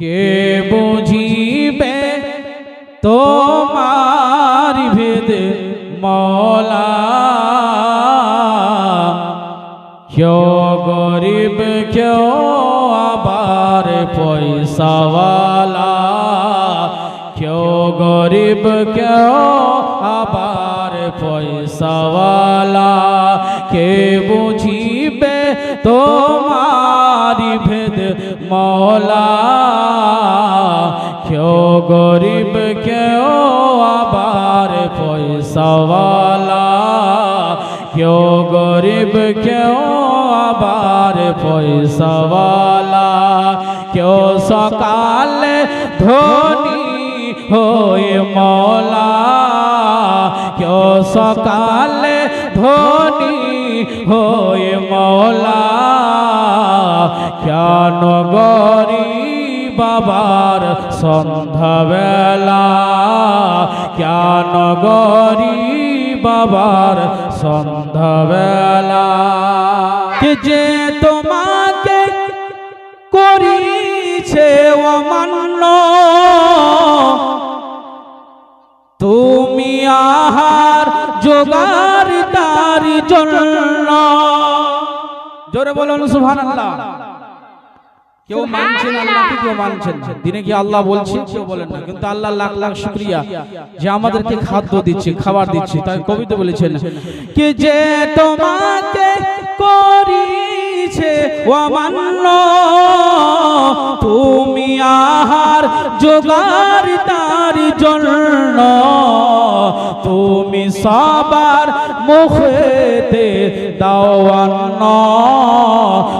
কে বুঝিবে তোমার ভেদ মৌলা? কেউ গরিব, কেউ আবার পয়সাওয়ালা। কেউ গরিব, কেউ আবার পয়সাওয়ালা। কে বুঝিবে তোমারি ভেদ মৌলা? গরিব কেউ আবার পয়সাওয়ালা। কেউ গরিব কেউ আবার পয়সাওয়ালা। কেউ সকালে ধনী হয়ে মৌলা কেউ সকালে ধনী হয়ে মৌলা কেন গরি বাবার সন্ধ্যাবেলা। কেন গরি বাবার সন্ধ্যাবেলা? যে তোমাকে করিছে অমান্য, তুমি আহার জোগার তার জন্য। জোরে বলুন, সুবহানাল্লাহ। কেউ মানছেন আল্লাহকে কেউ মানছেন দিনে কি আল্লাহ বলছে কেউ বলেন না। কিন্তু আল্লাহ লাখ লাখ শুকরিয়া যে আমাদেরকে খাদ্য দিচ্ছে খাবার দিচ্ছে তাই কবিতা বলেছেন কি যে তোমাকে করিছে অমান্য তুমি আহার জোগার তার জন্য। তুমি সবার মুখেতে দাওয়ান্ন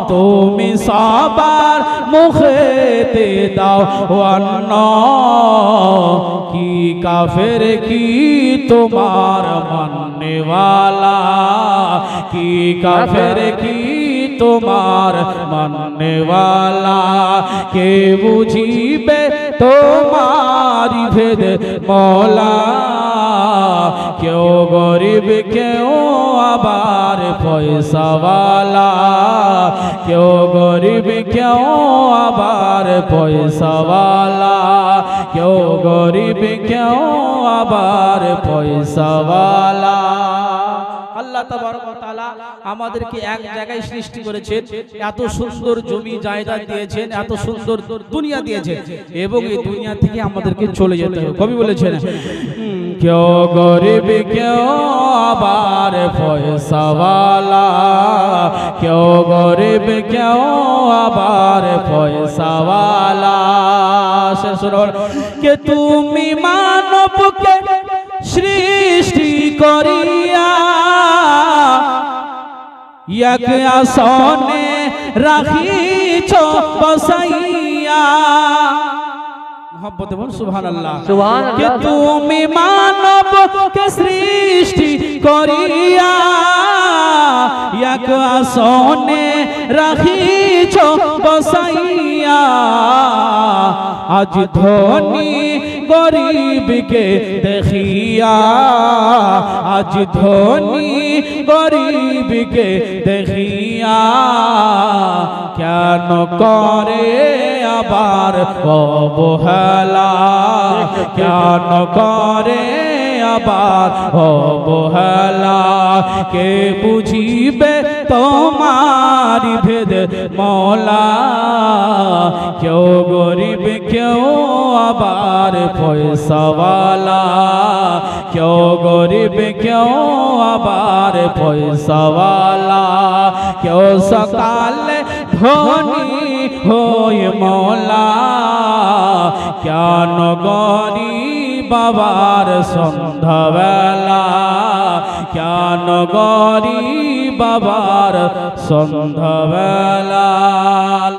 তুমি সবার মুখেতে দাওয়ান্ন কি কাফের, কি তোমার মাননেওয়ালা? কি কাফের, কি তোমার মাননেওয়ালা? কে বুঝিবে তোমারি ভেদ মলা কেউ গরিব, কেউ আবার পয়সাওয়ালা। কেউ গরিব, কেউ আবার পয়সাওয়ালা। কেউ গরিব, কেউ আবার পয়সাওয়ালা। আল্লাহ তাবারক আমাদেরকে এক জায়গায় সৃষ্টি করেছেন। এত সুন্দর জমি জায়গা দিয়েছেন, এত সুন্দর দুনিয়া দিয়েছেন এবং এই দুনিয়া থেকে আমাদেরকে চলে যেতে হবে। কবি বলেছেন কেউ গরিব, কেউ আবার পয়সাওয়ালা কেউ গরিব, কেউ আবার পয়সাওয়ালা কে তুমি মানবকে সৃষ্টি এক আসনে রাখিছ বসাইয়া। সুবহানাল্লাহ। সুবহানাল্লাহ। কে তুমি সৃষ্টি করিয়া। আসনে রাখিছ বসাইয়া। আজ ধনী গরিবকে দেখিয়া আজ ধনী গরিবকে দেখিয়া কেন করে আবার অবহেলা? কেন করে আবার অবহেলা? কে বুঝিবে তোমার ভেদ মৌলা। কেউ গরিব, কেউ আবার পয়সাওয়ালা কেউ গরিব, কেউ আবার পয়সাওয়ালা কেউ সকালে ধনী হয়ে মৌলা। কেন গরিব বাবার সন্ধ্যাবেলা। কেন গরি বাবার সন্ধ্যাবেলা?